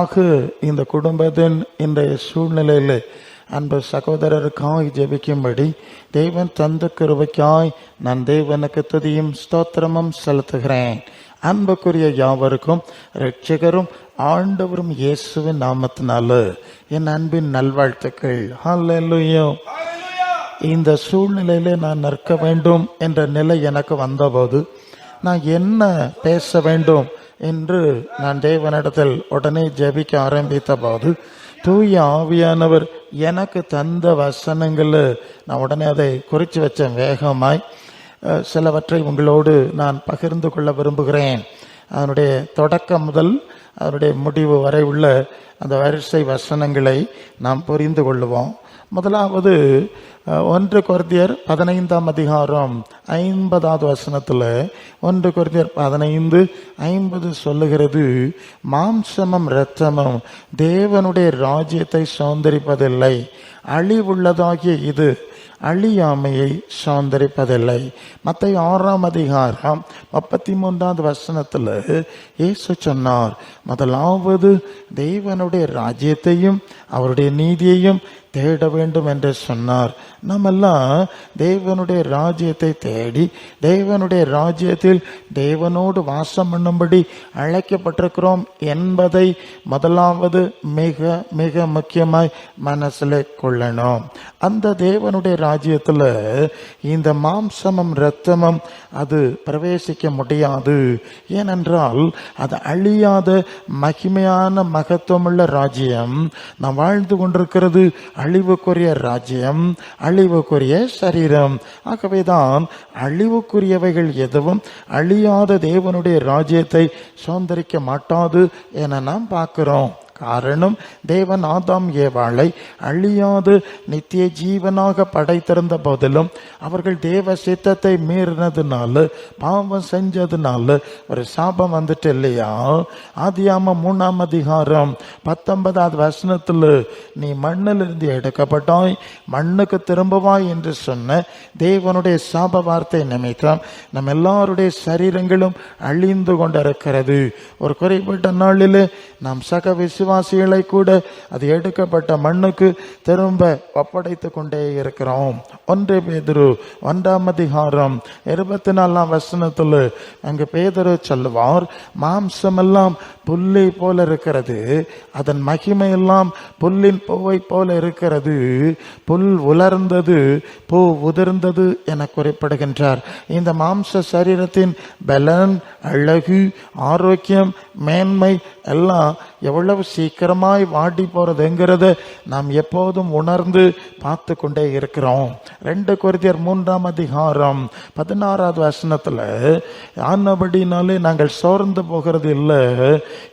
ஆக இந்த குடும்பத்தின் இன்றைய சூழ்நிலையில் அன்பு சகோதரருக்காய் ஜெபிக்கும்படி தேவன் தந்த கிருபைக்காய் நான் தேவனுக்கு துதியும் ஸ்தோத்திரமும் செலுத்துகிறேன். அன்புக்குரிய யாவருக்கும் ரட்சகரும் ஆண்டவரும் இயேசுவின் நாமத்தினால என் அன்பின் நல்வாழ்த்துக்கள். ஹalleluya. இந்த சூழ்நிலையில நான் நிற்க வேண்டும் என்ற நிலை எனக்கு வந்தபோது நான் என்ன பேச வேண்டும் என்று நான் தேவனிடத்தில் உடனே ஜெபிக்க ஆரம்பித்த போது தூய ஆவியானவர் எனக்கு தந்த வசனங்களில் நான் உடனே அதை குறித்து வச்சேன் வேகமாய் சிலவற்றை உங்களோடு நான் பகிர்ந்து கொள்ள விரும்புகிறேன். அதனுடைய தொடக்கம் முதல் அதனுடைய முடிவு வரை உள்ள அந்த வரிசை வசனங்களை நாம் புரிந்து கொள்ளுவோம். முதலாவது ஒன்று குருதியர் பதினைந்தாம் அதிகாரம் ஐம்பதாவது வசனத்தில் ஒன்று குருதியர் பதினைந்து ஐம்பது சொல்லுகிறது மாம்சமும் இரத்தமும் தேவனுடைய ராஜ்யத்தை சௌந்தரிப்பதில்லை அழிவுள்ளதாகிய இது அழியாமையை சுதந்திரிப்பதில்லை. மற்ற ஆறாம் அதிகாரம் முப்பத்தி மூன்றாவது வசனத்தில் இயேசு சொன்னார் முதலாவது தேவனுடைய ராஜ்யத்தையும் அவருடைய நீதியையும் தேட வேண்டும் என்று சொன்னார். நம்மெல்லாம் தேவனுடைய ராஜ்யத்தை தேடி தேவனுடைய ராஜ்யத்தில் தேவனோடு வாசம் பண்ணும்படி அழைக்கப்பட்டிருக்கிறோம் என்பதை முதலாவது மிக மிக முக்கியமாய் மனசில் கொள்ளணும். அந்த தேவனுடைய ராஜ்யத்தில் இந்த மாம்சமும் இரத்தமும் அது பிரவேசிக்க முடியாது. ஏனென்றால் அது அழியாத மகிமையான மகத்துவமுள்ள ராஜ்யம். நாம் வாழ்ந்து கொண்டிருக்கிறது அழிவுக்குரிய ராஜ்யம். அழிவுக்குரிய சரீரம். ஆகவேதான் அழிவுக்குரியவைகள் எதுவும் அழியாத தேவனுடைய ராஜ்யத்தை சுதந்திரிக்க மாட்டாது என நாம் பார்க்கிறோம். காரணம் தேவன் ஆதாம் ஏவாளை அழியாது நித்திய ஜீவனாக படைத்திருந்த போதிலும் அவர்கள் தேவ சித்தத்தை மீறினதுனால பாவம் செஞ்சதுனால ஒரு சாபம் வந்துட்டு இல்லையா? ஆதியாம மூணாம் அதிகாரம் பத்தொன்பதாவது வசனத்துல நீ மண்ணிலிருந்து எடுக்கப்பட்டாய் மண்ணுக்கு திரும்புவாய் என்று சொன்ன தேவனுடைய சாப வார்த்தை நிமித்தம் நம்ம எல்லாருடைய சரீரங்களும் அழிந்து கொண்டிருக்கிறது. ஒரு குறைப்பட்ட நாளில் நாம் சக விசுவாசிகளை கூட அது எடுக்கப்பட்ட மண்ணுக்கு திரும்ப ஒப்படைத்து கொண்டே இருக்கிறோம். ஒன்று பேதுரு ஒன்றாம் அதிகாரம் இருபத்தி நாலாம் வசனத்தில் அங்கு பேதுரு சொல்லுவார் மாம்சமெல்லாம் புல்லை போல இருக்கிறது. அதன் மகிமையெல்லாம் புல்லின் பூவை போல இருக்கிறது. புல் உலர்ந்தது பூ உதிர்ந்தது என குறிப்பிடுகின்றார். இந்த மாம்ச சரீரத்தின் பலன் அழகு ஆரோக்கியம் மேன்மை எல்லாம் எவ்வளவு சீக்கிரமாய் வாடி போறதுங்கிறத நாம் எப்போதும் உணர்ந்து பார்த்து கொண்டே இருக்கிறோம். ரெண்டு குருதியர் மூன்றாம் அதிகாரம் பதினாறாவது வசனத்தில் ஆனபடினாலே நாங்கள் சோர்ந்து போகிறது இல்லை.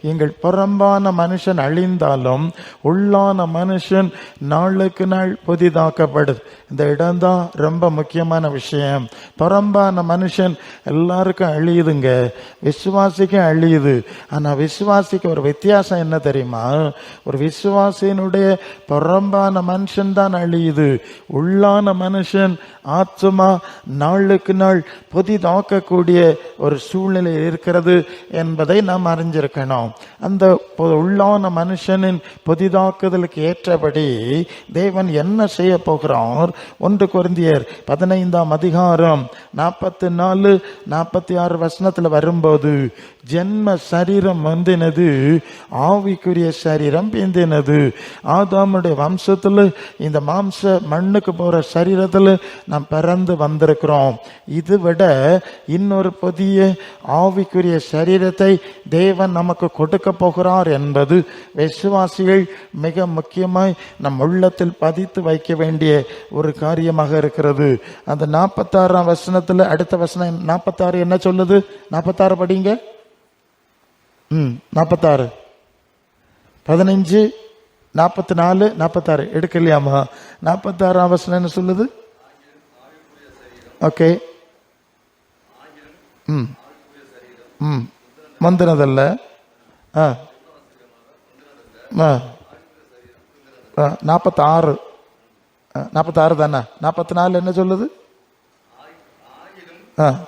எங்கள் புறம்பான மனுஷன் அழிந்தாலும் உள்ளான மனுஷன் நாளுக்கு நாள் புதிதாக்கப்படுது. இந்த இடம்தான் ரொம்ப முக்கியமான விஷயம். புறம்பான மனுஷன் எல்லாருக்கும் அழியுதுங்க. விசுவாசிக்கும் அழியுது. ஆனா விசுவாசிக்கு ஒரு வித்தியாசம் என்ன தெரியுமா? ஒரு விசுவாசியினுடைய புறம்பான மனுஷன் தான் அழியுது. உள்ளான மனுஷன் ஆத்மா நாளுக்கு நாள் புதிதாக்கக்கூடிய ஒரு சூழ்நிலை இருக்கிறது என்பதை நாம் அறிஞ்சிருக்கணும். அந்த பொ- உள்ளான மனுஷனின் புதிதாக்குதலுக்கு ஏற்றபடி தேவன் என்ன செய்ய போகிறார்? ஒன்று குருந்தியர் பதினைந்தாம் அதிகாரம் நாற்பத்தி நாலு நாற்பத்தி ஆறு வசனத்தில் வரும்போது ஜென்ம சரீரம் வந்தினது ஆவிக்குரிய சரீரம் பிந்தினது ஆதாமுடைய வம்சத்தில் இந்த மாம்ச மண்ணுக்கு போகிற சரீரத்தில் நாம் பிறந்து வந்திருக்கிறோம். இது விட இன்னொரு புதிய ஆவிக்குரிய சரீரத்தை தேவன் நமக்கு கொடுக்க போகிறார் என்பது விசுவாசிகள் மிக முக்கியமாய் நம் உள்ளத்தில் பதித்து வைக்க வேண்டிய ஒரு காரியமாக இருக்கிறது. அந்த நாற்பத்தாறாம் வசனத்தில் அடுத்த வசனம் நாற்பத்தாறு என்ன சொல்லுது? நாற்பத்தாறு படிங்க. ம் நாற்பத்தாறு பதினஞ்சு நாற்பத்தி நாலு நாற்பத்தாறு எடுக்கலையாமா நாற்பத்தாறாம் வசனம் என்ன சொல்லுது? ஓகே. ம் ம். முந்தினதல்ல ஆ. ஆ. ஆ நாற்பத்தாறு நாற்பத்தாறு தானே? நாற்பத்தி நாலு என்ன சொல்லுது? ஆ.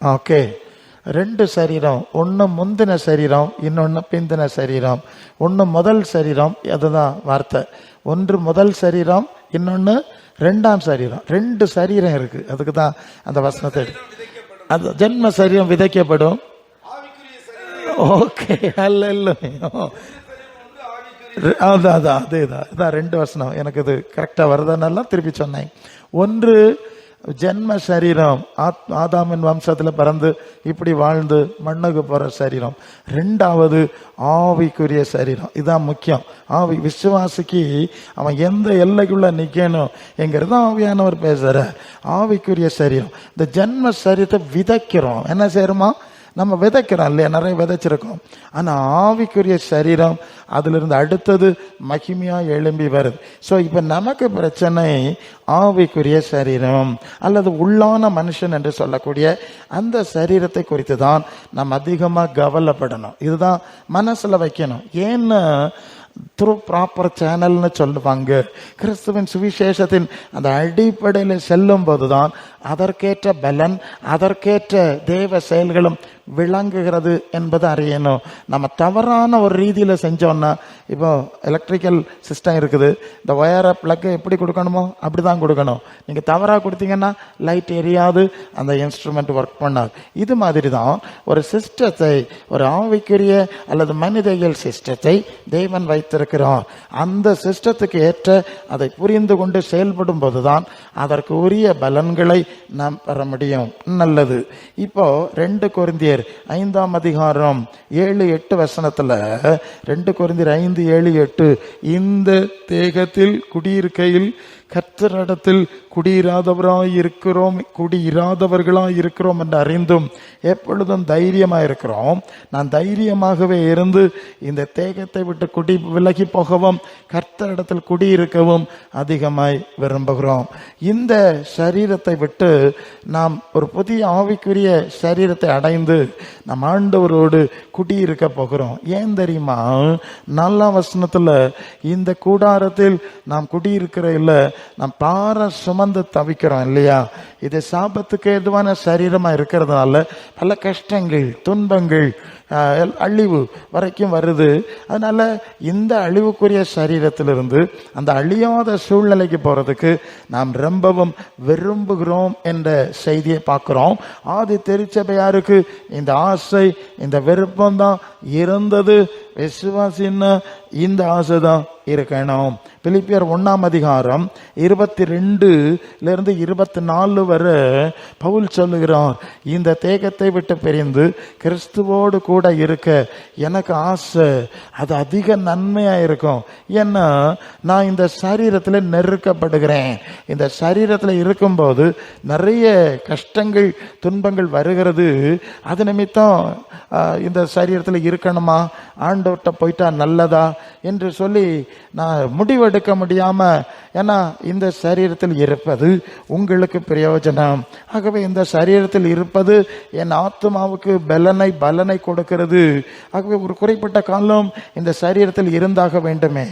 ஓகே. ரெண்டு சரீரம் ஒன்று முந்தின சரீரம் இன்னொன்று பிந்தின சரீரம். ஒன்று முதல் சரீரம் அதுதான் வார்த்தை. ஒன்று முதல் சரீரம் இன்னொன்று ரெண்டாம் சரீரம். ரெண்டு சரீரம் இருக்கு. அதுக்கு தான் அந்த வசனத்தை எடு- அது ஜென்ம சரீரம் விதைக்கப்படும். ஓகே அல்ல இல்லை அதான் அதான் அதே தான் இதான் ரெண்டு வசனம். எனக்கு இது கரெக்டாக வருதுன்னெல்லாம் திருப்பி சொன்னேன். ஒன்று ஜென்ம சரீரம். ஆத்- ஆதாமின் வம்சத்தில் பிறந்து இப்படி வாழ்ந்து மண்ணுக்கு போகிற சரீரம். ரெண்டாவது ஆவிக்குரிய சரீரம். இதான் முக்கியம். ஆவி விசுவாசிக்கு அவன் எந்த எல்லைக்குள்ள நிற்கணும் எங்கிறது ஆவியானவர் பேசுகிறார் ஆவிக்குரிய சரீரம். இந்த ஜென்ம சரீரத்தை விதைக்கிறோம். என்ன செய்யறோமா? நம்ம விதைக்கிறோம் இல்லையா? நிறைய விதைச்சிருக்கோம். ஆனால் ஆவிக்குரிய சரீரம் அதிலிருந்து அடுத்தது மகிமையாக எழும்பி வருது. ஸோ இப்போ நமக்கு பிரச்சனை ஆவிக்குரிய சரீரம் அல்லது உள்ளான மனுஷன் என்று சொல்லக்கூடிய அந்த சரீரத்தை குறித்து தான் நம்ம அதிகமாக கவலைப்படணும். இதுதான் மனசில் வைக்கணும். ஏன்னு த்ரூ ப்ராப்பர் சேனல்னு சொல்லுவாங்க. கிறிஸ்துவின் சுவிசேஷத்தின் அந்த அடிப்படையில் செல்லும் போதுதான் அதற்கேற்ற பலன் அதற்கேற்ற தேவ செயல்களும் விளங்குகிறது என்பது அறியணும். நம்ம தவறான ஒரு ரீதியில் செஞ்சோம்னா இப்போ எலக்ட்ரிக்கல் சிஸ்டம் இருக்குது. இந்த ஒயரை ப்ளக்கை எப்படி கொடுக்கணுமோ அப்படி தான் கொடுக்கணும். நீங்கள் தவறாக கொடுத்தீங்கன்னா லைட் எரியாது அந்த இன்ஸ்ட்ருமெண்ட் ஒர்க் பண்ணாது. இது மாதிரி தான் ஒரு சிஸ்டத்தை ஒரு ஆவிக்குரிய அல்லது மனிதவியல் சிஸ்டத்தை தெய்வன் வைத்திருக்கிறோம் அந்த சிஸ்டத்துக்கு ஏற்ற அதை புரிந்து கொண்டு செயல்படும் போதுதான் அதற்கு உரிய பலன்களை நாம் பெற முடியும். நல்லது. இப்போ ரெண்டு கொரிந்தியர் ஐந்தாம் அதிகாரம் ஏழு எட்டு வசனத்தில் ரெண்டு கொரிந்தியர் ஐந்து ஏழு எட்டு இந்த தேகத்தில் குடியிருக்கையில் கர்த்தரிடத்தில் குடியிராதவராய் இருக்கிறோம் குடியிராதவர்களாய் இருக்கிறோம் என்று அறிந்தும் எப்பொழுதும் தைரியமாக இருக்கிறோம் நான் தைரியமாகவே இருந்து இந்த தேகத்தை விட்டு குடி விலகி போகவும் கர்த்தரிடத்தில் குடியிருக்கவும் அதிகமாய் விரும்புகிறோம். இந்த சரீரத்தை விட்டு நாம் ஒரு புதிய ஆவிக்குரிய சரீரத்தை அடைந்து நம் ஆண்டவரோடு குடியிருக்க போகிறோம். ஏன் தெரியுமா? நல்ல வசனத்தில் இந்த கூடாரத்தில் நாம் குடியிருக்கிற இல்லை நாம் பார சுமந்து தவிக்கிறோம் இல்லையா? இது சாபத்துக்கு எதுவான சரீரமாக இருக்கிறதுனால பல கஷ்டங்கள் துன்பங்கள் அழிவு வரைக்கும் வருது. அதனால் இந்த அழிவுக்குரிய சரீரத்திலிருந்து அந்த அழியாத சூழ்நிலைக்கு போகிறதுக்கு நாம் ரொம்பவும் விரும்புகிறோம் என்ற செய்தியை பார்க்குறோம். ஆதி திருச்சபையாருக்கு இந்த ஆசை இந்த விருப்பம் தான் இருந்தது. விசுவாசின்னு இந்த ஆசை தான் இருக்கணும். பிலிப்பியர் ஒன்றாம் அதிகாரம் இருபத்தி ரெண்டுலேருந்து இருபத்தி நாலு வரை பவுல் சொல்லுகிறார் இந்த தேகத்தை விட்டு பிரிந்து கிறிஸ்துவோடு கூட இருக்க எனக்கு ஆசை அது அதிக நன்மையாக இருக்கும். ஏன்னா நான் இந்த சரீரத்தில் நெருக்கப்படுகிறேன். இந்த சரீரத்தில் இருக்கும்போது நிறைய கஷ்டங்கள் துன்பங்கள் வருகிறது. அது நிமித்தம் இந்த சரீரத்தில் இருக்கணுமா? ஆண்டவர்கிட்ட போயிட்டா நல்லதா? என்று சொல்லி நான் முடிவெடுக்க முடியாமல் ஏன்னா இந்த சரீரத்தில் இருப்பது உங்களுக்கு பிரயோஜனம். ஆகவே இந்த சரீரத்தில் இருப்பது என் ஆத்மாவுக்கு பலனை பலனை கொடுக்கிறது. ஆகவே ஒரு குறிப்பிட்ட காலம் இந்த சரீரத்தில் இருந்தாக வேண்டுமே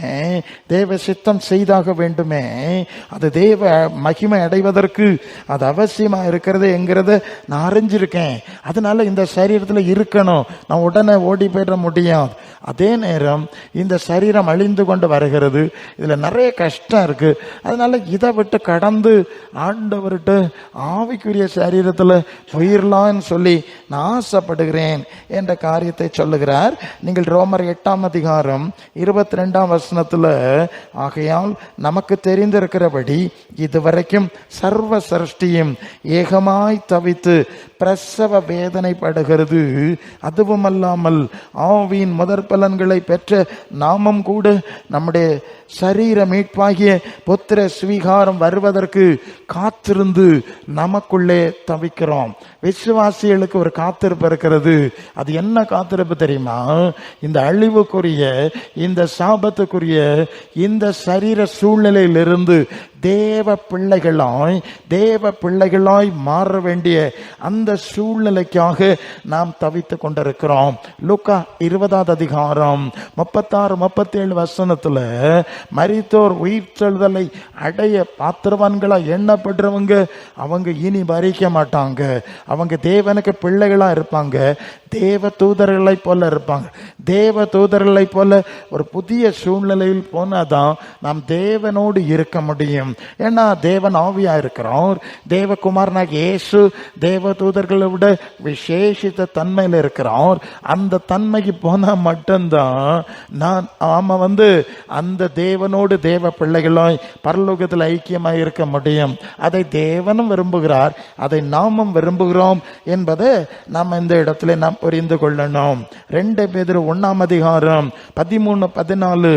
தேவ சித்தம் செய்தாக வேண்டுமே அது தேவ மகிமை அடைவதற்கு அது அவசியமாக இருக்கிறது என்கிறத நான் அறிஞ்சிருக்கேன். அதனால இந்த சரீரத்தில் இருக்கணும். நான் உடனே ஓடி போயிட முடியாது. அதே நேரம் இந்த சரீரம் அழிந்து கொண்டு வருகிறது. இதில் நிறைய கஷ்டம் இருக்கு. அதனால இதை விட்டு கடந்து ஆண்டவர்கிட்ட ஆவிக்குரிய சரீரத்தில் போயிடலாம்னு சொல்லி நான் ஆசைப்படுகிறேன் என்ற காரியத்தை சொல்லுகிறார். நீங்கள் ரோமர் எட்டாம் அதிகாரம் இருபத்தி ரெண்டாம் வசனத்தில் ஆகையால் நமக்கு தெரிந்திருக்கிறபடி இதுவரைக்கும் சர்வ சிருஷ்டியும் ஏகமாய் தவித்து பிரசவ வேதனைப்படுகிறது. அதுவுமல்லாமல் ஆவியின் முதற் பலன்களை பெற்ற நாமும் கூட நம்முடைய சரீர மீட்பாகிய புத்திர ஸ்வீகாரம் வருவதற்கு காத்திருந்து நமக்குள்ளே தவிக்கிறோம். விசுவாசிகளுக்கு ஒரு காத்திருப்பு இருக்கிறது. அது என்ன காத்திருப்பு தெரியுமா? இந்த அழிவுக்குரிய இந்த சாபத்துக்குரிய இந்த சரீர சூழ்நிலையிலிருந்து தேவ பிள்ளைகளாய் தேவ பிள்ளைகளாய் மாற வேண்டிய அந்த சூழ்நிலைக்காக நாம் தவித்து கொண்டிருக்கிறோம். லூக்கா இருபதாவது அதிகாரம் முப்பத்தாறு முப்பத்தேழு வசனத்தில் மரித்தோர் உயிர்த்தெழுதலை அடைய பாத்திரவான்களாக எண்ணப்படுறவங்க அவங்க இனி மறிக்க மாட்டாங்க. அவங்க தேவனுக்கு பிள்ளைகளாக இருப்பாங்க. தேவ தூதர்களை போல இருப்பாங்க. தேவ தூதர்களை போல ஒரு புதிய சூழ்நிலையில் போனால் தான் நாம் தேவனோடு இருக்க முடியும். ஏன்னா தேவன் ஆவியா இருக்கிறோம் தேவகுமாரனாக இயேசு தேவ தூதர்களை விட விசேஷித்த தன்மையில் இருக்கிறோம் அந்த தன்மைக்கு போனால் மட்டும்தான் நான் நாம் வந்து அந்த தேவனோடு தேவ பிள்ளைகளும் பரலோகத்தில் ஐக்கியமாக இருக்க முடியும். அதை தேவனும் விரும்புகிறார். அதை நாமும் விரும்புகிறோம் என்பதை நாம் இந்த இடத்துல நாம் புரிந்து கொள்ளணும் ரெண்டு பேதர் ஒன்னாம் அதிகாரம் பதிமூணு பதினாலு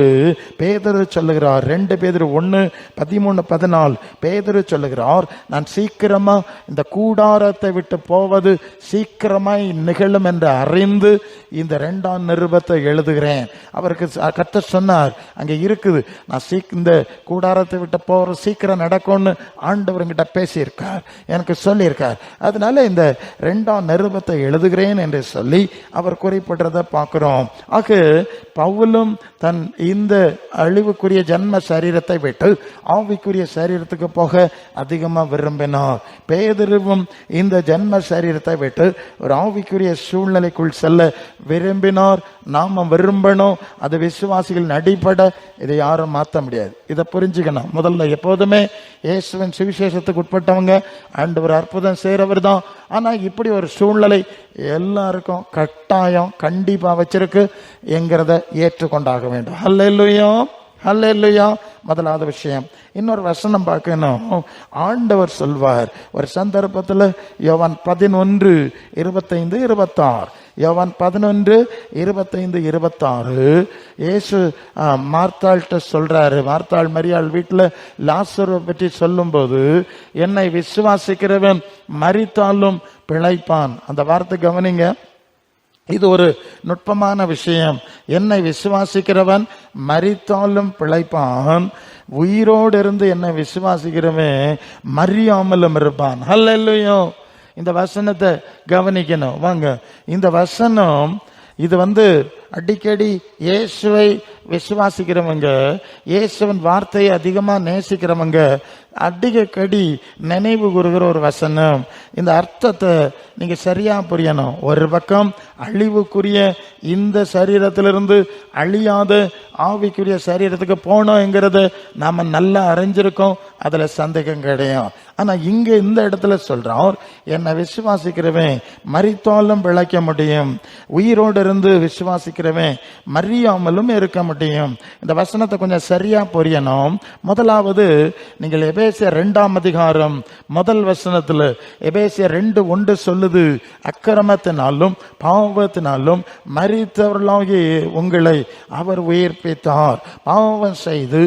பேதர் சொல்லுகிறார். ரெண்டு பேதர் ஒன்று பதிமூணு பதினாலு பேதர் சொல்லுகிறார். நான் சீக்கிரமா இந்த கூடாரத்தை விட்டு போவது சீக்கிரமாய் நிகழும் என்று அறிந்து இந்த ரெண்டாம் நிருபத்தை எழுதுகிறேன். அவருக்கு கத்த சொன்னார் அங்கே இருக்குது. நான் சீக் இந்த கூடாரத்தை விட்டு போற சீக்கிரம் நடக்கும்னு ஆண்டவர்கிட்ட பேசியிருக்கார். எனக்கு சொல்லியிருக்கார். அதனால இந்த ரெண்டாம் நிருபத்தை எழுதுகிறேன் என்று சொல்லி அவர் குறிப்பிடுறத பார்க்கிறோம். ஆக பவுலும் தன் இந்த அழிவுக்குரிய ஜன்ம சரீரத்தை விட்டு ஆவிக்குரிய சரீரத்துக்கு போக அதிகமாக விரும்பினார். பேதருவும் இந்த ஜன்ம சரீரத்தை விட்டு ஒரு ஆவிக்குரிய சூழ்நிலைக்குள் செல்ல விரும்பினார். நாம் விரும்பணும். அது விசுவாசிகள் அடிப்பட இதை யாரும் மாற்ற முடியாது. இதை புரிஞ்சுக்கணும். முதல்ல எப்போதுமே இயேசுவின் சுவிசேஷத்துக்கு உட்பட்டவங்க ஆண்டவர் அற்புதம் செய்கிறவர் தான் ஆனால் இப்படி ஒரு சூழ்நிலை எல்லாருக்கும் கட்டாயம் கண்டிப்பாக வச்சிருக்கு என்கிறத ஏற்றுக்கொண்டாக வேண்டும். அல்லேலூயா அல்லேலூயா முதலாவது விஷயம். இன்னொரு வசனம் பார்க்கணும். ஆண்டவர் சொல்வார். ஒரு சந்தர்ப்பத்தில் யோவான் பதினொன்று இருபத்தைந்து இருபத்தாறு. யோவான் பதினொன்று இருபத்தைந்து இருபத்தாறு. இயேசு ஆ, மார்த்தாள்கிட்ட சொல்கிறாரு மார்த்தாள் மரியாள் வீட்டில் லாசருவை பற்றி சொல்லும்போது என்னை விசுவாசிக்கிறவன் மறித்தாலும் பிழைப்பான். அந்த வார்த்தை கவனிங்க. இது ஒரு நுட்பமான விஷயம். என்னை விசுவாசிக்கிறவன் மறித்தாலும் பிழைப்பான். உயிரோடு இருந்து என்னை விசுவாசிக்கிறவன் மறியாமலும் இருப்பான். ஹல்லேலூயா. இந்த வசனத்தை கவனிக்கணும். வாங்க இந்த வசனம் இது வந்து அடிக்கடி இயேசுவை விசுவாசிக்கிறவங்க இயேசுவன் வார்த்தையை அதிகமாக நேசிக்கிறவங்க அடிக்கடி நினைவு கூறுகிற ஒரு வசனம். இந்த அர்த்தத்தை நீங்கள் சரியாக புரியணும். ஒரு பக்கம் அழிவுக்குரிய இந்த சரீரத்திலிருந்து அழியாத ஆவிக்குரிய சரீரத்துக்கு போனோங்கிறத நாம் நல்லா அறிஞ்சிருக்கோம். அதில் சந்தேகம் கிடையாது. ஆனால் இங்கே இந்த இடத்துல சொல்கிறோம் என்னை விசுவாசிக்கிறவன் மறித்தாலும் பிழைக்க முடியும். உயிரோடு இருந்து விசுவாசிக்க இருக்கிறவன் மறியாமலும் இருக்க முடியும். இந்த வசனத்தை கொஞ்சம் சரியா புரியணும். முதலாவது நீங்கள் எபேசிய ரெண்டாம் அதிகாரம் முதல் வசனத்தில் எபேசிய ரெண்டு ஒன்று சொல்லுது. அக்கிரமத்தினாலும் பாவத்தினாலும் மறித்தவர்களாகி உங்களை அவர் உயிர்ப்பித்தார். பாவம் செய்து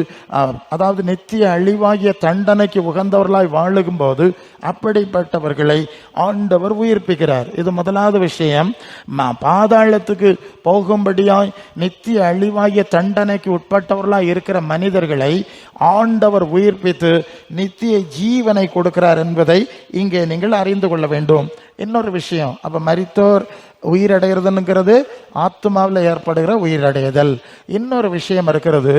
அதாவது நித்திய அழிவாகிய தண்டனைக்கு உகந்தவர்களாய் வாழுகும் போது அப்படிப்பட்டவர்களை ஆண்டவர் உயிர்ப்பிக்கிறார். இது முதலாவது விஷயம். பாதாளத்துக்கு போகும் போகும்படியாய் நித்திய அழிவாகிய தண்டனைக்கு உட்பட்டவர்களாக இருக்கிற மனிதர்களை ஆண்டவர் உயிர்ப்பித்து நித்திய ஜீவனை கொடுக்கிறார் என்பதை இங்கே நீங்கள் அறிந்து கொள்ள வேண்டும். இன்னொரு விஷயம் அப்போ மரித்தோர் உயிரடைகிறதுங்கிறது ஆத்மாவில் ஏற்படுகிற உயிரடைதல். இன்னொரு விஷயம் இருக்கிறது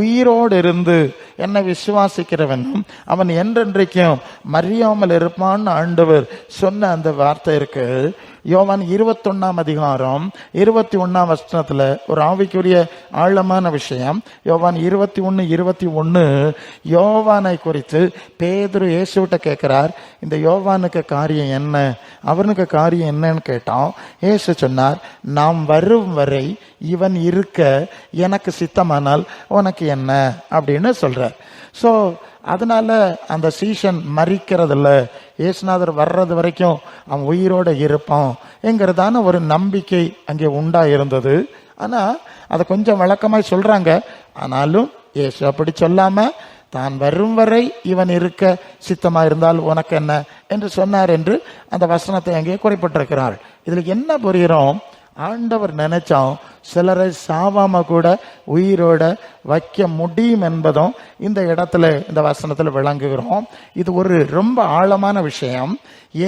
உயிரோடு இருந்து என்னை விசுவாசிக்கிறவனும் அவன் என்றென்றைக்கும் மறியாமல் இருப்பான்னு ஆண்டவர் சொன்ன அந்த வார்த்தை இருக்கு. யோவான் இருபத்தொன்னாம் அதிகாரம் இருபத்தி ஒன்னாம் வசனத்துல ஒரு ஆவிக்குரிய ஆழமான விஷயம். யோவான் இருபத்தி ஒன்னு இருபத்தி ஒன்னு யோவானை குறித்து பேதுரு இயேசுகிட்ட கேட்கிறார். இந்த யோவானுக்கு காரியம் என்ன? அவனுக்கு காரியம் என்னன்னு கேட்டான். இயேசு சொன்னார் நாம் வரும் வரை இவன் இருக்க எனக்கு சித்தமானால் உனக்கு என்ன? அப்படின்னு சொல்றார். ஸோ அதனால அந்த சீசன் மறிக்கிறதில்ல இயேசுநாதர் வர்றது வரைக்கும் அவன் உயிரோட இருப்பான் என்கிறதான ஒரு நம்பிக்கை அங்கே உண்டா இருந்தது ஆனால் அதை கொஞ்சம் வழக்கமாக சொல்கிறாங்க ஆனாலும் இயேசு அப்படி சொல்லாமல் தான் வரும் வரை இவன் இருக்க சித்தமாக இருந்தால் உனக்கு என்ன? என்று சொன்னார் என்று அந்த வசனத்தை அங்கே குறிப்பிட்டிருக்கிறார். இதில் என்ன புரிகிறோம்? ஆண்டவர் நினைச்சோம் சிலரை சாவாம கூட உயிரோட வைக்க முடியும் என்பதும் இந்த இடத்துல இந்த வசனத்தில் விளங்குகிறோம். இது ஒரு ரொம்ப ஆழமான விஷயம்.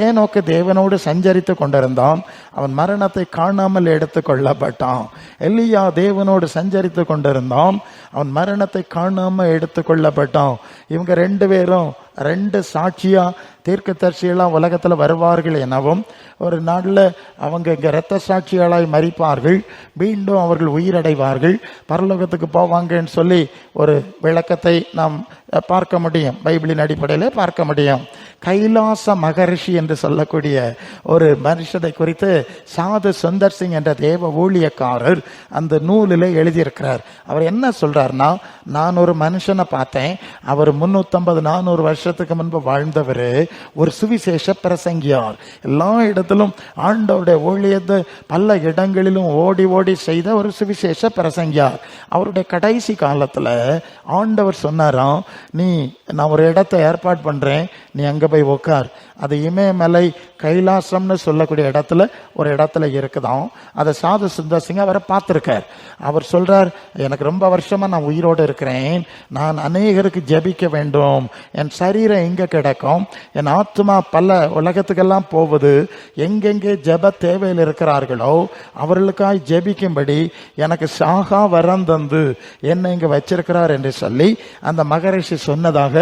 ஏனோக்கு தேவனோடு சஞ்சரித்து கொண்டிருந்தான். அவன் மரணத்தை காணாமல் எடுத்துக்கொள்ளப்பட்டான் எல்லியா தேவனோடு சஞ்சரித்து கொண்டிருந்தான். அவன் மரணத்தை காணாமல் எடுத்துக்கொள்ளப்பட்டான் இவங்க ரெண்டு பேரும் ரெண்டு சாட்சியா தீர்க்கதரிசியெல்லாம் உலகத்தில் வருவார்கள் எனவும் ஒரு நாளில் அவங்க இங்கே இரத்த சாட்சிகளாய் மறிப்பார்கள் மீண்டும் அவர்கள் உயிரடைவார்கள் பரலோகத்துக்கு போவாங்கன்னு சொல்லி ஒரு விளக்கத்தை நாம் பார்க்க முடியும் பைபிளின் அடிப்படையில் பார்க்க முடியும் கைலாச மகரிஷி என்று சொல்லக்கூடிய ஒரு மனுஷனை குறித்து சாது சுந்தர் சிங் என்ற தேவ ஊழியக்காரர் அந்த நூலில் எழுதியிருக்கிறார். அவர் என்ன சொல்றாருன்னா நான் ஒரு மனுஷனை பார்த்தேன். அவர் முன்னூத்தம்பது நானூறு வருஷத்துக்கு முன்பு வாழ்ந்தவர். ஒரு சுவிசேஷ பிரசங்கியார். எல்லா இடத்திலும் ஆண்டவருடைய ஊழியத்தை பல இடங்களிலும் ஓடி ஓடி செய்த ஒரு சுவிசேஷ பிரசங்கியார். அவருடைய கடைசி காலத்தில் ஆண்டவர் சொன்னாராம் நீ நான் ஒரு இடத்த ஏற்பாடு பண்ணுறேன் நீ அங்கே போய் உட்கார் அது இமயமலை கைலாசம்னு சொல்லக்கூடிய இடத்துல ஒரு இடத்துல இருக்குதாம். அதை சாது சுந்தர் சிங் அவரை பார்த்துருக்கார். அவர் சொல்கிறார் எனக்கு ரொம்ப வருஷமாக நான் உயிரோடு இருக்கிறேன். நான் அநேகருக்கு ஜெபிக்க வேண்டும். என் சரீரம் எங்கே கிடக்கும். என் ஆத்மா பல உலகத்துக்கெல்லாம் போகுது எங்கெங்கே ஜெப தேவையில் இருக்கிறார்களோ அவர்களுக்காய் ஜெபிக்கும்படி எனக்கு சாகா வரம் தந்து என்னை இங்கே வச்சிருக்கிறார் என்று சொல்லி அந்த மகரிஷி சொன்னதாக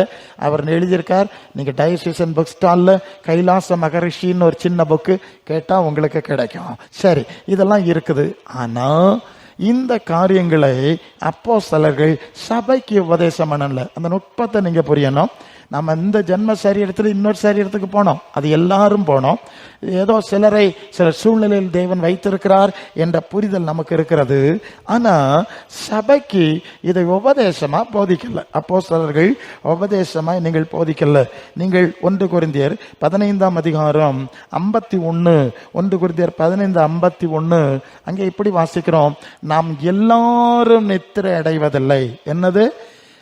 அவர் எழுதியிருக்கார். நீங்கள் டயசிசன் புக் ஸ்டால்ல கைலாச மகரிஷின்னு ஒரு சின்ன புக்கு கேட்டால் உங்களுக்கு கிடைக்கும். சரி இதெல்லாம் இருக்குது. ஆனால் இந்த காரியங்களை அப்போ சபைக்கு உபதேசம் பண்ணல. அந்த நுட்பத்தை நீங்கள் புரியணும். நம்ம இந்த ஜென்ம சரீரத்தில் இன்னொரு சரீரத்துக்கு போனோம். அது எல்லாரும் போனோம். ஏதோ சிலரை சில சூழ்நிலையில் தேவன் வைத்திருக்கிறார் என்ற புரிதல் நமக்கு இருக்கிறது. ஆனால் சபைக்கு இதை உபதேசமாக போதிக்கல. அப்போ சிலர்கள் உபதேசமாக நீங்கள் போதிக்கல. நீங்கள் ஒன்று குருந்தியர் பதினைந்தாம் அதிகாரம் ஐம்பத்தி ஒன்று ஒன்று குருந்தியர் பதினைந்து ஐம்பத்தி ஒன்று அங்கே இப்படி வாசிக்கிறோம். நாம் எல்லாரும் நித்திரை அடைவதில்லை. என்னது?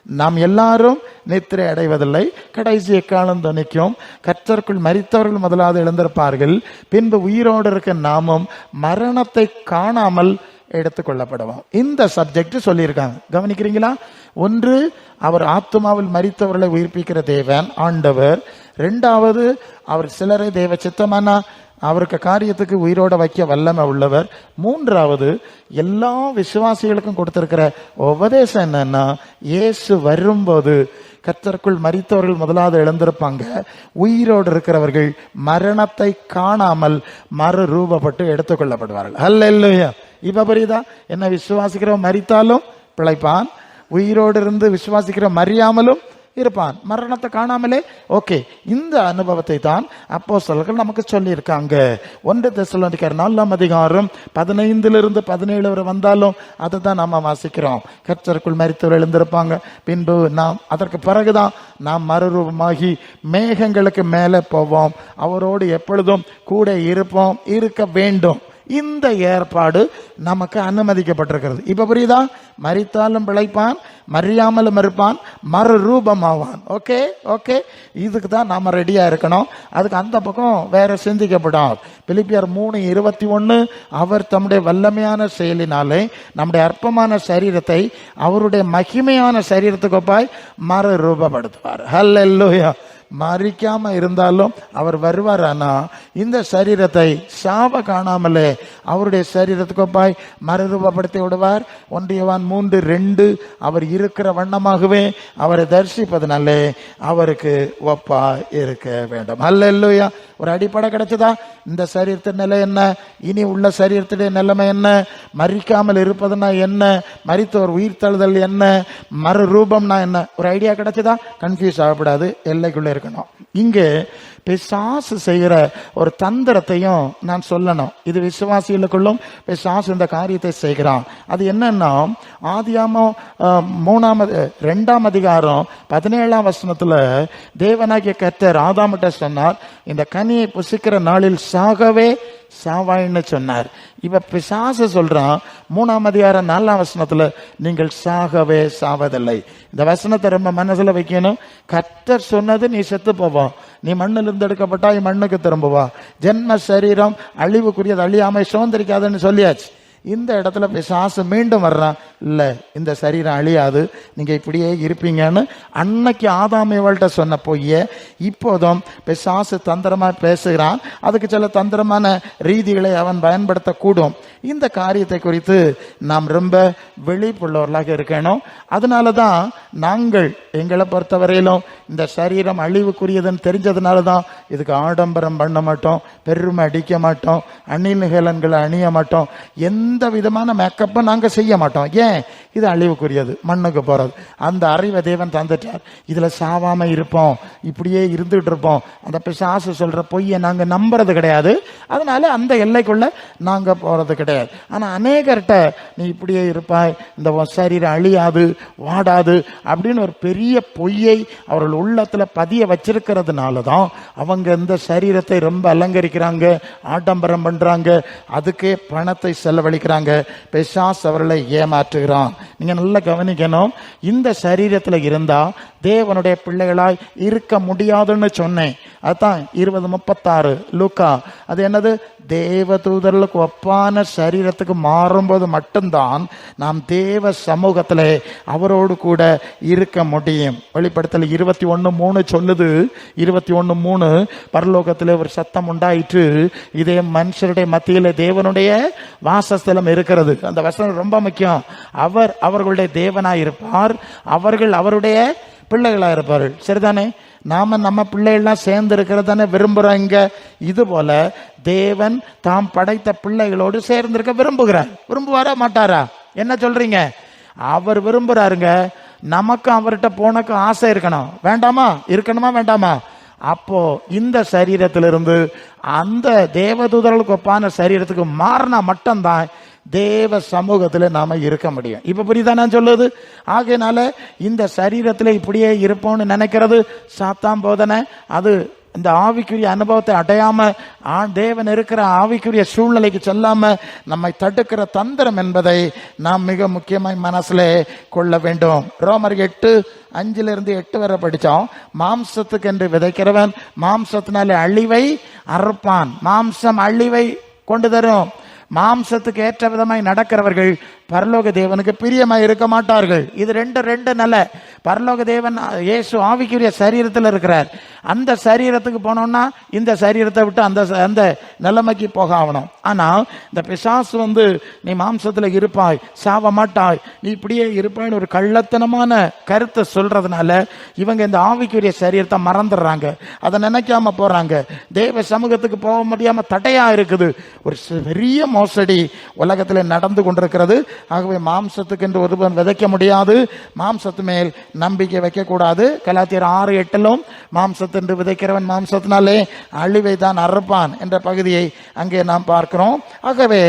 நாம் எல்லாரும் நித்திரை அடைவதில்லை. கடைசி எக்காலம் துணிக்கும். கற்றற்குள் மறித்தவர்கள் முதலாவது எழுந்திருப்பார்கள். பின்பு உயிரோடு இருக்க நாமும் மரணத்தை காணாமல் எடுத்துக்கொள்ளப்படுவோம். இந்த சப்ஜெக்ட் சொல்லியிருக்காங்க. கவனிக்கிறீங்களா? ஒன்று அவர் ஆத்மாவில் மறித்தவர்களை உயிர்ப்பிக்கிற தேவன் ஆண்டவர். ரெண்டாவது அவர் சிலரை தேவ சித்தமானா அவருக்கு காரியத்துக்கு உயிரோட வைக்க வல்லமை உள்ளவர். மூன்றாவது எல்லா விசுவாசிகளுக்கும் கொடுத்திருக்கிற உபதேசம் என்னன்னா இயேசு வரும்போது கத்தருக்குள் மறித்தவர்கள் முதலாவது எழுந்திருப்பாங்க. உயிரோடு இருக்கிறவர்கள் மரணத்தை காணாமல் மறு ரூபப்பட்டு எடுத்துக்கொள்ளப்படுவார்கள். அல்ல இல்லையா இப்ப புரியுதா? என்ன விசுவாசிக்கிறவன் மறித்தாலும் பிழைப்பான். உயிரோடு இருந்து விசுவாசிக்கிற மறியாமலும் இருப்பான். மரணத்தை காணாமலே? ஓகே. இந்த அனுபவத்தை தான் அப்போ நமக்கு சொல்லியிருக்காங்க. ஒன்று தெசலோனிக்கர் நாலாம் அதிகாரம் பதினைந்திலிருந்து பதினேழு வரை வந்தாலும் அதை தான் நாம் வாசிக்கிறோம். கர்த்தருக்குள் மறித்தவர் எழுந்திருப்பாங்க. பின்பு நாம் அதற்கு பிறகுதான் நாம் மறுரூபமாகி மேகங்களுக்கு மேலே போவோம். அவரோடு எப்பொழுதும் கூட இருப்போம் இருக்க வேண்டும். இந்த ஏற்பாடு நமக்கு அனுமதிக்கப்பட்டிருக்கிறது. இப்ப புரியுதா? மறித்தாலும் பிழைப்பான் மறியாமலும் இருப்பான் மறு ரூபமாவான் ஓகே? ஓகே? இதுக்கு தான் நாம ரெடியா இருக்கணும். அதுக்கு அந்த பக்கம் வேற சிந்திக்கப்படும் பிலிப்பியர் மூணு இருபத்தி ஒன்று அவர் தம்முடைய வல்லமையான செயலினாலே நம்முடைய அற்பமான சரீரத்தை அவருடைய மகிமையான சரீரத்துக்கு ஒப்பாய் மறு ரூபப்படுத்துவார் ஹல்லேலூயா மறிக்காம இருந்தாலும் அவர் வருவார். ஆனா இந்த சரீரத்தை சாப காணாமலே அவருடைய சரீரத்துக்கு ஒப்பாய் மறுரூபப்படுத்தி விடுவார். ஒன்றியவான் மூன்று ரெண்டு அவர் இருக்கிற வண்ணமாகவே அவரை தரிசிப்பதனாலே அவருக்கு ஒப்பா இருக்க வேண்டும். அல்ல இல்லையா ஒரு அடிப்படை கிடைச்சதா? இந்த சரீரத்தின் நிலை என்ன? இனி உள்ள சரீரத்துடைய நிலைமை என்ன? மறிக்காமல் இருப்பதுனா என்ன? மறித்தவர் உயிர் தழுதல் என்ன? மறு ரூபம்னா என்ன? ஒரு ஐடியா கிடைச்சதா? கன்ஃபியூஸ் ஆகப்படாது. எல்லைக்குள்ள இருக்கணும். இங்கே பிசாசு செய்கிற ஒரு தந்திரத்தையும் நான் சொல்லணும். இது விசுவாசிகளுக்குள்ளும் பிசாசு இந்த காரியத்தை செய்கிறான். அது என்னன்னா ஆதியாமோ மூணாம் ரெண்டாம் அதிகாரம் பதினேழாம் வசனத்தில் தேவனாகிய கர்த்தர் ஆதாமிட்ட சொன்னார் இந்த கனியை புசிக்கிற நாளில் சாகவே சாவாயின்னு சொன்னார். இவ பிசாசு சொல்றான் மூணாம் அதிகாரம் நாலாம் வசனத்துல நீங்கள் சாகவே சாவதில்லை. இந்த வசனத்தை ரொம்ப மனசுல வைக்கணும். கர்த்தர் சொன்னது நீ செத்து போவோம் நீ மண்ணில் இருந்து எடுக்கப்பட்டா மண்ணுக்கு திரும்புவா. ஜென்ம சரீரம் அழிவுக்குரியது அழியாமை சுதந்திரிக்காதுன்னு சொல்லியாச்சு. இந்த இடத்துல பிசாசு மீண்டும் வர்றான். இல்லை இந்த சரீரம் அழியாது. நீங்கள் இப்படியே இருப்பீங்கன்னு அன்னைக்கு ஆதாமியவள்கிட்ட சொன்ன பொய்ய இப்போதும் பிசாசு தந்திரமாக பேசுகிறான். அதுக்கு சில தந்திரமான ரீதிகளை அவன் பயன்படுத்தக்கூடும். இந்த காரியத்தை குறித்து நாம் ரொம்ப விழிப்புள்ளவர்களாக இருக்கணும். அதனால தான் நாங்கள் எங்களை பொறுத்தவரையிலும் இந்த சரீரம் அழிவுக்குரியதுன்னு தெரிஞ்சதுனால தான் இதுக்கு ஆடம்பரம் பண்ண மாட்டோம் பெருமை அடிக்க மாட்டோம் அணில் நிகழன்களை அணிய மாட்டோம். எந்த எந்த விதமான மேக்கப்பும் நாங்கள் செய்ய மாட்டோம். ஏன்? இது அழிவுக்குரியது மண்ணுக்கு போகிறது அந்த அறிவை தேவன் தந்துட்டார். இதில் சாவாமல் இருப்போம். இப்படியே இருந்துகிட்டு இருப்போம். அந்த பிசாசு சொல்கிற பொய்யை நாங்கள் நம்புறது கிடையாது. அதனால அந்த எல்லைக்குள்ளே நாங்கள் போகிறது கிடையாது. ஆனால் அநேகர்கிட்ட நீ இப்படியே இருப்பாய். இந்த சரீரம் அழியாது வாடாது. அப்படின்னு ஒரு பெரிய பொய்யை அவர்கள் உள்ளத்தில் பதிய வச்சிருக்கிறதுனால தான் அவங்க இந்த சரீரத்தை ரொம்ப அலங்கரிக்கிறாங்க ஆடம்பரம் பண்ணுறாங்க அதுக்கே பணத்தை செலவழிக்கிறாங்க. பெஷாஸ் அவர்களை ஏமாற்றுகிறான். நீங்க நல்லா கவனிக்கணும். இந்த சரீரத்தில் இருந்தா தேவனுடைய பிள்ளைகளாய் இருக்க முடியாதுன்னு சொன்னேன். அதுதான் இருபது முப்பத்தாறு லூக்கா. அது என்னது? தேவதூதர்களுக்கு ஒப்பான சரீரத்துக்கு மாறும்போது மட்டும்தான் நாம் தேவ சமூகத்தில் அவரோடு கூட இருக்க முடியும். வெளிப்படுத்தல இருபத்தி ஒன்று மூணு சொல்லுது. இருபத்தி ஒன்று மூணு. பரலோகத்தில் ஒரு சத்தம் உண்டாயிற்று. இதே மனுஷருடைய மத்தியில் தேவனுடைய வாசஸ்தலம் இருக்கிறது. அந்த வசனம் ரொம்ப முக்கியம். அவர் அவர்களுடைய தேவனாய் இருப்பார் அவர்கள் அவருடைய பிள்ளைகளா இருப்பார்கள் சரிதானே? நாம நம்ம பிள்ளைகள்லாம் சேர்ந்து இருக்கிறதானே தானே இது போல தேவன் தாம் படைத்த பிள்ளைகளோடு சேர்ந்திருக்க விரும்புகிறார். விரும்புவாரா மாட்டாரா? என்ன சொல்றீங்க? அவர் விரும்புறாருங்க. நமக்கும் அவர்கிட்ட போனக்கும் ஆசை இருக்கணும். வேண்டாமா? இருக்கணுமா வேண்டாமா? அப்போ இந்த சரீரத்திலிருந்து அந்த தேவதூதர்களுக்கு ஒப்பான சரீரத்துக்கு மாறினா மட்டும்தான் தேவ சமூகத்தில் நாம் இருக்க முடியும். இப்போ புரியுதா நான் சொல்லுது? ஆகையினால இந்த சரீரத்தில் இப்படியே இருப்போம்னு நினைக்கிறது சாத்தாம் போதனை. அது இந்த ஆவிக்குரிய அனுபவத்தை அடையாம தேவன் இருக்கிற ஆவிக்குரிய சூழ்நிலைக்கு செல்லாம நம்மை தடுக்கிற தந்திரம் என்பதை நாம் மிக முக்கியமாய் மனசுல கொள்ள வேண்டும். ரோமர் எட்டு அஞ்சுல இருந்து எட்டு வரை படித்தோம் மாம்சத்துக்கு என்று விதைக்கிறவன் மாம்சத்தினாலே அழிவை அறுப்பான். மாம்சம் அழிவை கொண்டு தரும். மாம்சத்துக்கு ஏற்ற விதமாய் நடக்கிறவர்கள் பரலோக தேவனுக்கு பிரியமாக இருக்க மாட்டார்கள். இது ரெண்டு ரெண்டு நல்ல. பரலோக தேவன் இயேசு ஆவிக்குரிய சரீரத்தில் இருக்கிறார். அந்த சரீரத்துக்கு போனோம்னா இந்த சரீரத்தை விட்டு அந்த அந்த நிலைமைக்கு போக ஆகணும். ஆனால் இந்த பிசாசு வந்து நீ மாம்சத்தில் இருப்பாய் சாவ மாட்டாய் நீ இப்படியே இருப்பாய்னு ஒரு கள்ளத்தனமான கருத்தை சொல்றதுனால இவங்க இந்த ஆவிக்குரிய சரீரத்தை மறந்துடுறாங்க. அதை நினைக்காம போறாங்க. தேவ சமூகத்துக்கு போக முடியாம தடையா இருக்குது. ஒரு பெரிய மோசடி உலகத்தில் நடந்து கொண்டிருக்கிறது. ஆகவே மாம்சத்துக்கு என்று ஒருவன் விதைக்க முடியாது. மாம்சத்து மேல் நம்பிக்கை வைக்கக்கூடாது. கலாத்தியர் ஆறு எட்டிலும் மாம்சத்தென்று விதைக்கிறவன் மாம்சத்தினாலே அழிவை தான் அறுப்பான் என்ற பகுதியை அங்கே நாம் பார்க்கிறோம். ஆகவே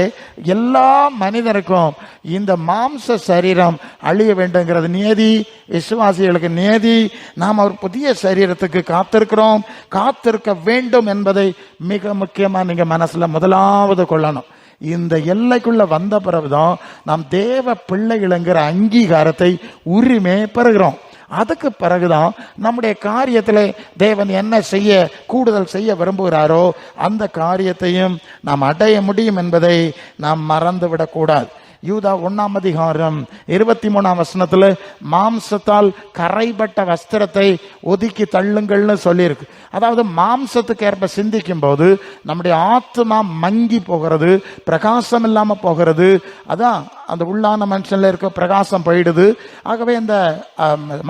எல்லா மனிதருக்கும் இந்த மாம்ச சரீரம் அழிய வேண்டுங்கிறது நியதி விசுவாசிகளுக்கு நியதி. நாம் ஒரு புதிய சரீரத்துக்கு காத்திருக்கிறோம். காத்திருக்க வேண்டும் என்பதை மிக முக்கியமாக நீங்கள் மனசுல முதலாவது கொள்ளணும். இந்த எல்லைக்குள்ள வந்த பிறகுதான் நாம் தேவ பிள்ளைகளுங்கிற அங்கீகாரத்தை உரிமை பெறுகிறோம். அதுக்கு பிறகுதான் நம்முடைய காரியத்தில் தேவன் என்ன செய்ய கூடுதல் செய்ய விரும்புகிறாரோ அந்த காரியத்தையும் நாம் அடைய முடியும் என்பதை நாம் மறந்து விடக்கூடாது யூதா ஒன்றாம் அதிகாரம் இருபத்தி மூணாம் வசனத்தில் மாம்சத்தால் கரைபட்ட வஸ்திரத்தை ஒதுக்கி தள்ளுங்கள்னு சொல்லியிருக்கு. அதாவது மாம்சத்துக்கு ஏற்ப சிந்திக்கும் போது நம்முடைய ஆத்மா மங்கி போகிறது பிரகாசம் இல்லாமல் போகிறது. அதான் அந்த உள்ளான மனுஷனில் இருக்க பிரகாசம் போயிடுது. ஆகவே இந்த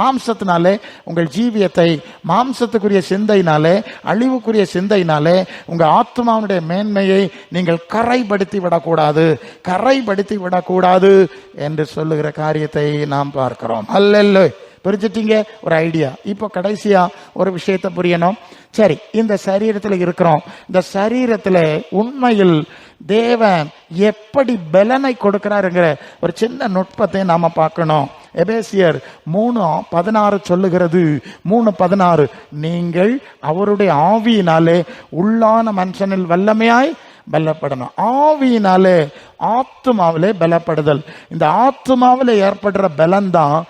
மாம்சத்தினாலே உங்கள் ஜீவியத்தை மாம்சத்துக்குரிய சிந்தையினாலே அழிவுக்குரிய சிந்தையினாலே உங்கள் ஆத்மாவுடைய மேன்மையை நீங்கள் கரைப்படுத்தி விடக்கூடாது. கரைப்படுத்தி விட கூடாது என்று சொல்லுகிற காரியத்தை நாம் பார்க்கிறோம். அல்ல புரிஞ்சிட்டீங்க? ஒரு ஐடியா இப்போ கடைசியா ஒரு விஷயத்தை புரியணும். சரி இந்த சரீரத்தில் இருக்கிறோம். இந்த சரீரத்தில் உண்மையில் தேவன் எப்படி பலனை கொடுக்கிறாருங்கிற ஒரு சின்ன நுட்பத்தை நாம பார்க்கணும். எபேசியர் மூணு பதினாறு சொல்லுகிறது. மூணு பதினாறு நீங்கள் அவருடைய ஆவியினாலே உள்ளான மனுஷனில் வல்லமையாய் பலப்படணும். ஆவியினாலே ஆத்மாவிலே பலப்படுதல். இந்த ஆத்மாவில் ஏற்படுற பலன்தான்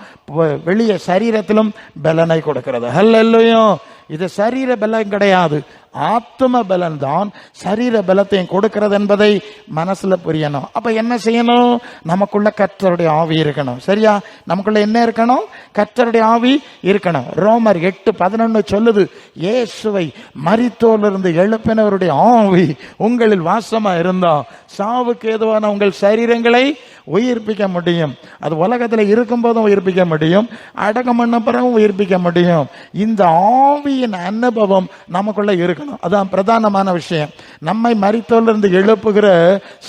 வெளியே சரீரத்திலும் பலனை கொடுக்கிறது. ஹல்லையும் இது சரீர பலம் கிடையாது. ஆத்ம பலன் தான் சரீர பலத்தையும் கொடுக்கிறது என்பதை மனசுல புரியணும். அப்ப என்ன செய்யணும்? நமக்குள்ள கர்த்தருடைய ஆவி இருக்கணும். சரியா? நமக்குள்ள என்ன இருக்கணும்? கர்த்தருடைய ஆவி இருக்கணும். ரோமர் எட்டு பதினொன்னு சொல்லுது இயேசுவை மரித்தோலிருந்து எழுப்பினவருடைய ஆவி உங்களில் வாசமா இருந்தா சாவுக்கு ஏதுவான உங்கள் சரீரங்களை உயிர்ப்பிக்க முடியும். அது உலகத்துல இருக்கும்போதும் உயிர்ப்பிக்க முடியும். அடக்கம் பண்ண பிறகும் உயிர்ப்பிக்க முடியும். இந்த ஆவியின் அனுபவம் நமக்குள்ள இருக்கணும். அதான் பிரதானமான விஷயம். நம்மை மறித்தோலிருந்து எழுப்புகிற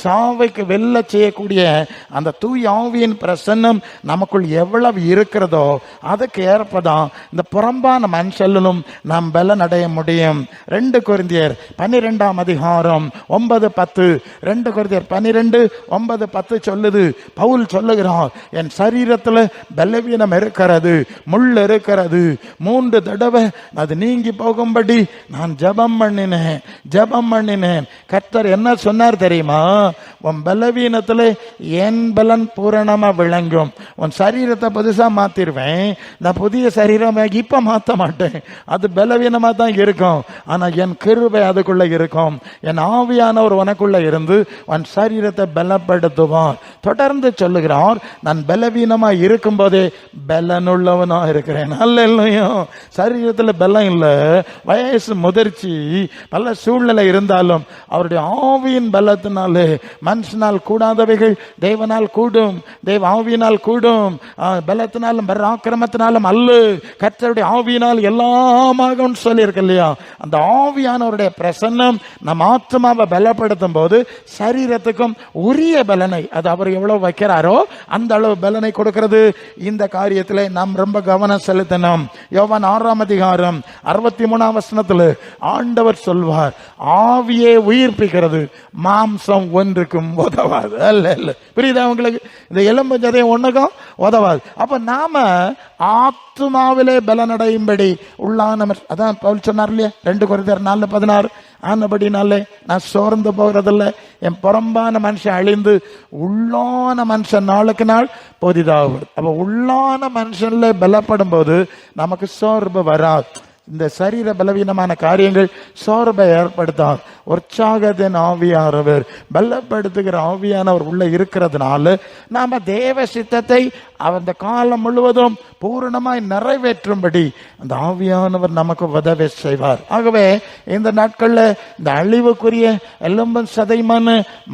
சாவைக்கு வெல்ல செய்யக்கூடிய அந்த தூய் ஆவியின் பிரசன்னம் நமக்குள் எவ்வளவு இருக்கிறதோ அதுக்கு ஏற்பதான் இந்த புறம்பான மனுஷலும் நாம் பலன் அடைய முடியும். ரெண்டு குருந்தியர் பன்னிரெண்டாம் அதிகாரம் ஒன்பது பத்து. ரெண்டு குருந்தியர் பன்னிரெண்டு ஒன்பது பத்து சொல்லுது. பவுல் சொல்லுகிறார் என் சரீரத்தில் பலவீனம் இருக்கிறது முள் இருக்கிறது. மூன்று தடவை அது நீங்கி போகும்படி நான் ஜெபம் பண்ணினேன் ஜெபம் பண்ணினேன். கர்த்தர் என்ன சொன்னார் தெரியுமா? உன் பலவீனத்தில் என் பலன் பூரணமாக விளங்கும். உன் சரீரத்தை புதுசாக மாற்றிடுவேன் நான் புதிய சரீரம் இப்போ மாற்ற மாட்டேன். அது பலவீனமாக தான் இருக்கும். ஆனால் என் கிருபை அதுக்குள்ளே இருக்கும். என் ஆவியானவர் உனக்குள்ளே இருந்து உன் சரீரத்தை பலப்படுத்துவார். தொடர்ந்து சொல்லுகிறார் நான் பலவீனமாக இருக்கும்போதே பலனுள்ளவனாக இருக்கிறேன். அல்ல சரீரத்தில் பலம் இல்லை. வயசு முதிர்ச்சி. பல சூழ்நிலை இருந்தாலும் அவருடைய ஆவியின் பலத்தினாலே மனுஷனால் கூடாதவைகள் தேவனால் கூடும் தேவ ஆவியினால் கூடும். பலத்தினாலும் பராக்கிரமத்தினாலும் அல்ல. கர்த்தருடைய ஆவியினால் எல்லாமாக சொல்லியிருக்கு இல்லையா? அந்த ஆவியானவருடைய பிரசன்னம் நம் ஆத்மாவை பலப்படுத்தும் போது சரீரத்துக்கும் உரிய பலனை அது அவர் எவ்வளவு வைக்கிறாரோ அந்த அளவு பலனை கொடுக்கிறது. இந்த காரியத்தில் நாம் ரொம்ப கவனம் செலுத்தணும். யோவான் ஆறாம் அதிகாரம் அறுபத்தி மூணாம் வசனத்தில் ஆண்டவர் சொல்வார் ஆவியே உயிர்ப்பிக்கிறது மாம்சம் ஒன்றுக்கும் உதவாது. அல்ல இல்ல புரியுதா உங்களுக்கு? இந்த எலும்பு சதையும் ஒன்றுக்கும் உதவாது. அப்ப நாம ஆத்மாவிலே பலனடையும்படி உள்ளானவர். அதான் பவுல் சொன்னார் இல்லையா? ரெண்டு குறைந்தர் நாலு பதினாறு. ஆனபடினாலே நான் சோர்ந்து போகிறதில்ல. என் புறம்பான மனுஷன் அழிந்து உள்ளான மனுஷன் நாளுக்கு நாள் பொதிதாகுது. அப்போ உள்ளான மனுஷனில் பலப்படும் போது நமக்கு சோர்வு வராது. இந்த சரீர பலவீனமான காரியங்கள் சோர்வை ஏற்படுத்தும் உற்சாகத்தின் ஆவியானவர் பலப்படுத்துகிற ஆவியானவர் உள்ள இருக்கிறதுனால நாம தேவ சித்தத்தை அந்த காலம் முழுவதும் பூரணமாய் நிறைவேற்றும்படி அந்த ஆவியானவர் நமக்கு உதவி செய்வார். ஆகவே இந்த நாட்கள்ல இந்த அழிவுக்குரிய எலும்பன் சதைமான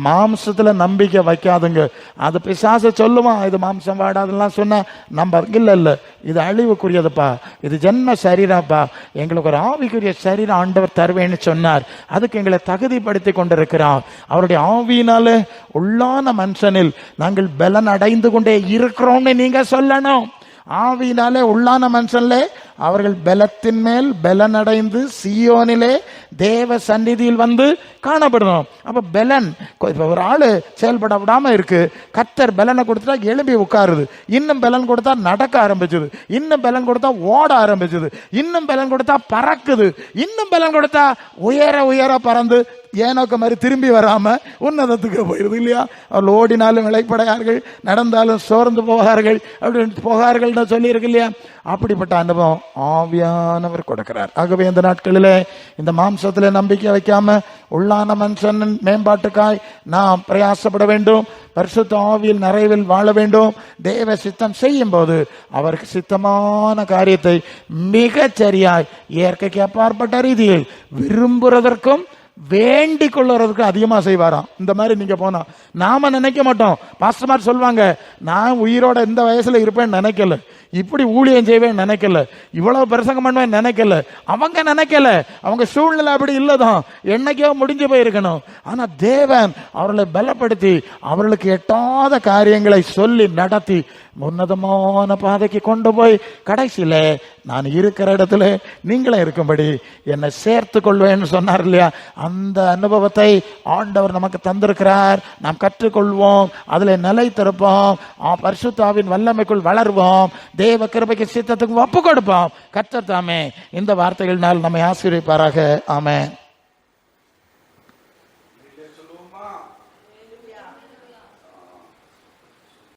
மாம்சத்துல நம்பிக்கை வைக்காதுங்க. அது பிசாச சொல்லுவான் இது மாம்சம் வாடாதெல்லாம் சொன்ன நம்ம இல்ல இல்ல. இது அழிவுக்குரியதுப்பா. இது ஜென்ம சரீரப்பா. எங்களுக்கு ஒரு ஆவிக்குரிய சரீரம் ஆண்டவர் தருவேன்னு சொன்னார். அதுக்கு எங்களை தகுதிப்படுத்தி கொண்டிருக்கிறார். அவருடைய ஆவியினால உள்ளான மனுஷனில் நாங்கள் பலன் அடைந்து கொண்டே இருக்கிறோம்னு நீங்க சொல்லணும். ஆவியினாலே உள்ளான மனுஷன்ல அவர்கள் பலத்தின் மேல் பலனடைந்து சியோனிலே தேவ சந்நிதியில் வந்து காணப்படணும். அப்போ பலன் இப்போ ஒரு ஆள் செயல்பட விடாமல் இருக்கு. கத்தர் பலனை கொடுத்தா எழும்பி உட்காருது. இன்னும் பலன் கொடுத்தா நடக்க ஆரம்பிச்சது. இன்னும் பலன் கொடுத்தா ஓட ஆரம்பிச்சது. இன்னும் பலன் கொடுத்தா பறக்குது. இன்னும் பலன் கொடுத்தா உயர உயர பறந்து ஏனோக்க மாதிரி திரும்பி வராமல் உன்னதத்துக்கு போயிருது இல்லையா? அவர்கள் ஓடினாலும் இழைப்படையார்கள் நடந்தாலும் சோர்ந்து போவார்கள் அப்படின்னு போகார்கள்னு சொல்லியிருக்கு இல்லையா? அப்படிப்பட்ட அனுபவம். ஆவியானவர் கொடுக்கிறார். ஆகவே இந்த நாட்களிலே இந்த மாம்சத்தில் நம்பிக்கை வைக்காம உள்ளான மனுஷன் மேம்பாட்டுக்காய் நாம் பிரயாசப்பட வேண்டும். பரிசுத்த ஆவியில் நிறைவில் வாழ வேண்டும். தேவ சித்தம் செய்யும் போது அவருக்கு சித்தமான காரியத்தை மிகச் சரியாய் இயற்கைக்கு அப்பாற்பட்ட ரீதியில் விரும்புறதற்கும் வேண்டிக் கொள்ளுறதுக்கு அதிகமாக செய்வாராம். இந்த மாதிரி நீங்க போனால் நாம நினைக்க மாட்டோம். பாஸ்டர்மார் சொல்லுவாங்க நான் உயிரோட இந்த வயசுல இருப்பேன்னு நினைக்கல. இப்படி ஊழியம் செய்வேன் நினைக்கல. இவ்வளவு பிரசங்கம் பண்ணுவேன் நினைக்கல. அவங்க நினைக்கல. அவங்க சூழ்நிலை அப்படி இல்லைதான். என்னைக்கோ முடிஞ்சு போயிருக்கணும். ஆனா தேவன் அவர்களை பலப்படுத்தி அவர்களுக்கு எட்டாத காரியங்களை சொல்லி நடத்தி உன்னதமான பாதைக்கு கொண்டு போய் கடைசியில நான் இருக்கிற இடத்துல நீங்களும் இருக்கும்படி என்னை சேர்த்து கொள்வேன்னு சொன்னார் இல்லையா? அந்த அனுபவத்தை ஆண்டவர் நமக்கு தந்திருக்கிறார். நாம் கற்றுக்கொள்வோம். அதில் நிலைத்திருப்போம். ஆ, பரிசுத்தாவின் வல்லமைக்குள் வளர்வோம். தேவ கிருபைக்கு சித்தத்துக்கு ஒப்பு கொடுப்போம். கத்தத்தாமே இந்த வார்த்தைகள்னால் நம்மை ஆசீர்விப்பாராக. ஆமென்.